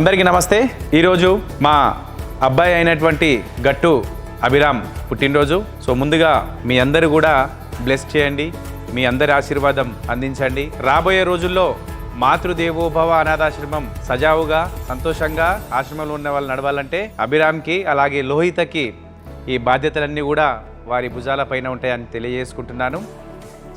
అందరికీ నమస్తే. ఈరోజు మా అబ్బాయి అయినటువంటి గట్టు అభిరామ్ పుట్టినరోజు. సో ముందుగా మీ అందరూ కూడా బ్లెస్ చేయండి. మీ అందరి ఆశీర్వాదం అందించండి. రాబోయే రోజుల్లో మాతృదేవోభవ అనాథాశ్రమం సజావుగా సంతోషంగా ఆశ్రమంలో ఉన్న వాళ్ళు నడవాలంటే అభిరామ్కి అలాగే లోహితకి ఈ బాధ్యతలన్నీ కూడా వారి భుజాల పైన ఉంటాయని తెలియజేసుకుంటున్నాను.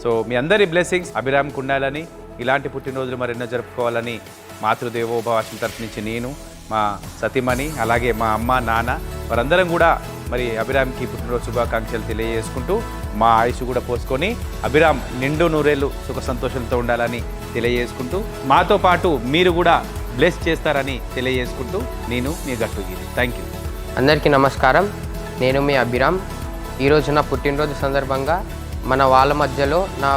సో మీ అందరి బ్లెస్సింగ్స్ అభిరామ్కి ఉండాలని ఇలాంటి పుట్టినరోజులు మరెన్నో జరుపుకోవాలని మాతృదేవోభవాసం తరఫు నుంచి నేను మా సతీమణి అలాగే మా అమ్మ నాన్న వారందరం కూడా మరి అభిరామ్కి పుట్టినరోజు శుభాకాంక్షలు తెలియజేసుకుంటూ మా ఆయుష్ కూడా పోసుకొని అభిరామ్ నిండు నూరేళ్ళు సుఖ సంతోషంతో ఉండాలని తెలియజేసుకుంటూ మాతో పాటు మీరు కూడా బ్లెస్ చేస్తారని తెలియజేసుకుంటూ నేను మీ గట్టుగిరి థ్యాంక్ యూ. అందరికీ నమస్కారం. నేను మీ అభిరామ్. ఈరోజు నా పుట్టినరోజు సందర్భంగా మన వాళ్ళ మధ్యలో నా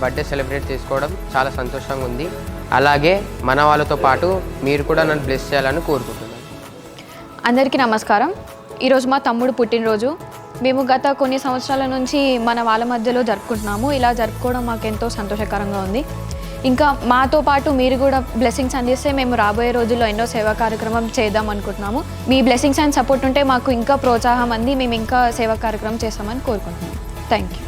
బర్త్డే సెలబ్రేట్ చేసుకోవడం చాలా సంతోషంగా ఉంది. అలాగే మన వాళ్ళతో పాటు మీరు కూడా నన్ను బ్లెస్ చేయాలని కోరుకుంటున్నాను. అందరికీ నమస్కారం. ఈరోజు మా తమ్ముడు పుట్టినరోజు. మేము గత కొన్ని సంవత్సరాల నుంచి మన వాళ్ళ మధ్యలో జరుపుకుంటున్నాము. ఇలా జరుపుకోవడం మాకు ఎంతో సంతోషకరంగా ఉంది. ఇంకా మాతో పాటు మీరు కూడా బ్లెస్సింగ్స్ అందిస్తే మేము రాబోయే రోజుల్లో ఎన్నో సేవా కార్యక్రమం చేద్దాం అనుకుంటున్నాము. మీ బ్లెస్సింగ్స్ అండ్ సపోర్ట్ ఉంటే మాకు ఇంకా ప్రోత్సాహం అంది. మేము ఇంకా సేవా కార్యక్రమం చేస్తామని కోరుకుంటున్నాము. Thank you